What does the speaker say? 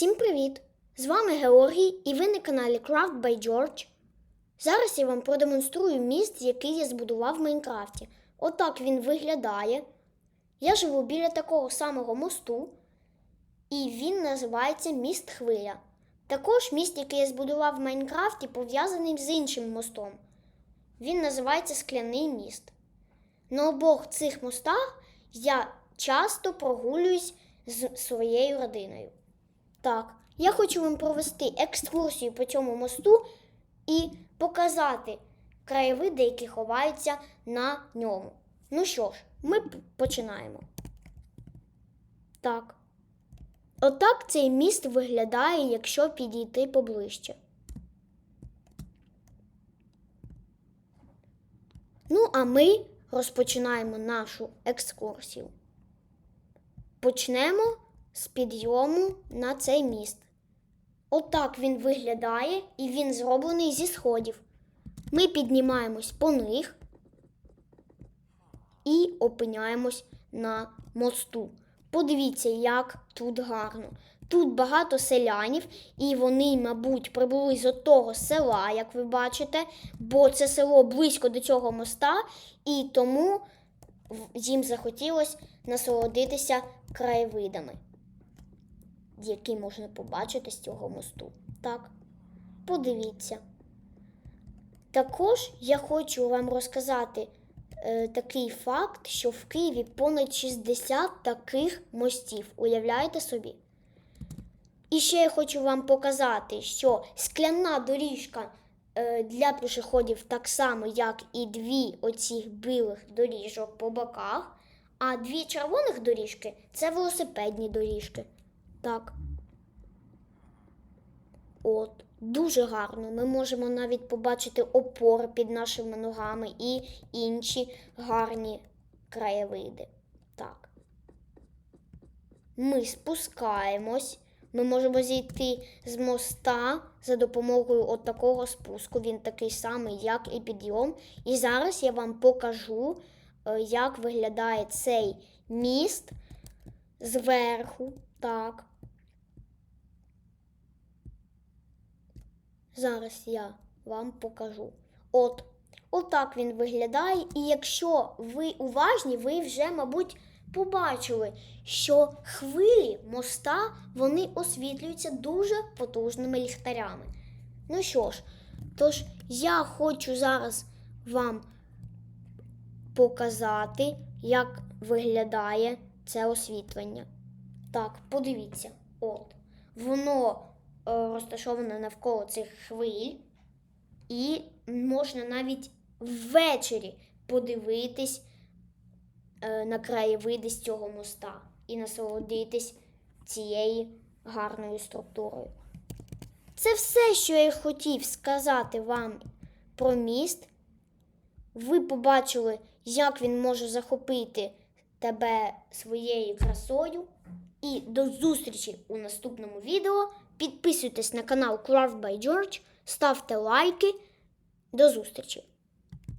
Всім привіт! З вами Георгій і ви на каналі Craft by George. Зараз я вам продемонструю міст, який я збудував в Майнкрафті. Отак він виглядає. Я живу біля такого самого мосту, і він називається Міст Хвиля. Також міст, який я збудував в Майнкрафті, пов'язаний з іншим мостом. Він називається Скляний міст. На обох цих мостах я часто прогулююсь з своєю родиною. Так, я хочу вам провести екскурсію по цьому мосту і показати краєвиди, які ховаються на ньому. Ну що ж, ми починаємо. Так. Отак цей міст виглядає, якщо підійти поближче. Ну, а ми розпочинаємо нашу екскурсію. Почнемо з підйому на цей міст. Отак він виглядає і він зроблений зі сходів. Ми піднімаємось по них і опиняємось на мосту. Подивіться, як тут гарно. Тут багато селянів, і вони, мабуть, прибули з того села, як ви бачите, бо це село близько до цього моста, і тому їм захотілося насолодитися краєвидами, які можна побачити з цього мосту. Так, подивіться. Також я хочу вам розказати е, такий факт, що в Києві понад 60 таких мостів. Уявляєте собі? І ще я хочу вам показати, що скляна доріжка е, для пішоходів так само, як і дві оцих білих доріжок по боках, а дві червоних доріжки це велосипедні доріжки. Так. От, дуже гарно. Ми можемо навіть побачити опори під нашими ногами і інші гарні краєвиди. Так. Ми спускаємось. Ми можемо зійти з моста за допомогою от такого спуску. Він такий самий, як і підйом. І зараз я вам покажу, е, як виглядає цей міст зверху. Так. Зараз я вам покажу. От, отак він виглядає. І якщо ви уважні, ви вже, мабуть, побачили, що хвилі моста вони освітлюються дуже потужними ліхтарями. Ну що ж, тож я хочу зараз вам показати, як виглядає це освітлення. Так, подивіться, от. Воно е, розташоване навколо цих хвиль, і можна навіть ввечері подивитись е, на краєвиди з цього моста і насолодитись цією гарною структурою. Це все, що я хотів сказати вам про міст. Ви побачили, як він може захопити тебе своєю красою. І до зустрічі у наступному відео. Підписуйтесь на канал Craft by George, ставте лайки. До зустрічі!